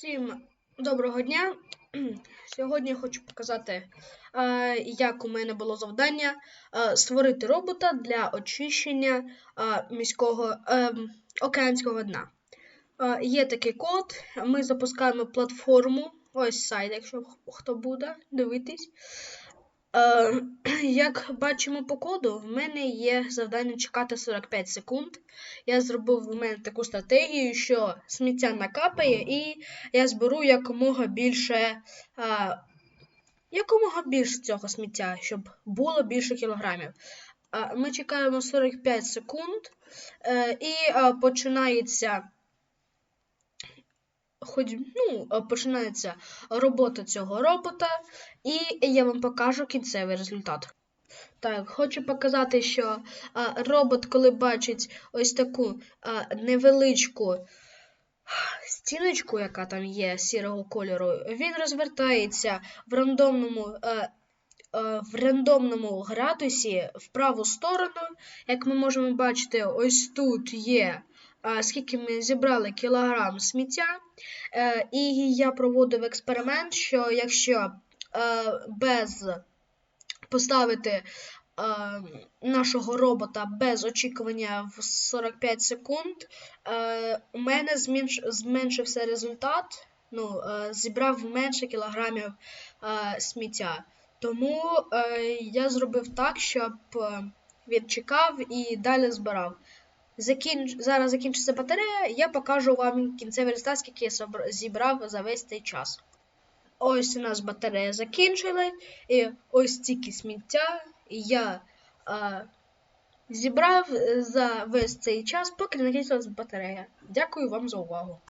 Всім доброго дня. Сьогодні хочу показати, е, як у мене було завдання е, створити робота для очищення е, міського океанського дна. Є такий код. Ми запускаємо платформу. Ось сайт, якщо хто буде дивитись. Е, Як бачимо по коду, в мене є завдання чекати 45 секунд. Я зробив в мене таку стратегію, що сміття накапає, і я зберу якомога більше, а, якомога більше цього сміття, щоб було більше кілограмів. А, ми чекаємо 45 секунд, е, і а, починається. Хоч ну, починається робота цього робота, і я вам покажу кінцевий результат. Так, хочу показати, що а, робот, коли бачить ось таку а, невеличку стіночку, яка там є сірого кольору, він розвертається в рандомному, а, в рандомному градусі в праву сторону. Як ми можемо бачити, ось тут є. Скільки ми зібрали кілограм сміття, Е, і я проводив експеримент, що якщо е, без поставити е, нашого робота без очікування в 45 секунд, у мене зменшився результат. Ну, зібрав менше кілограмів сміття. Тому я зробив так, щоб він чекав і далі збирав. Закінч... Зараз закінчиться батарея, я покажу вам кінцевий результат, скільки я зібрав за весь цей час. Ось у нас батарея закінчила, і ось стільки сміття я а, зібрав за весь цей час, поки не закінчилась батарея. Дякую вам за увагу.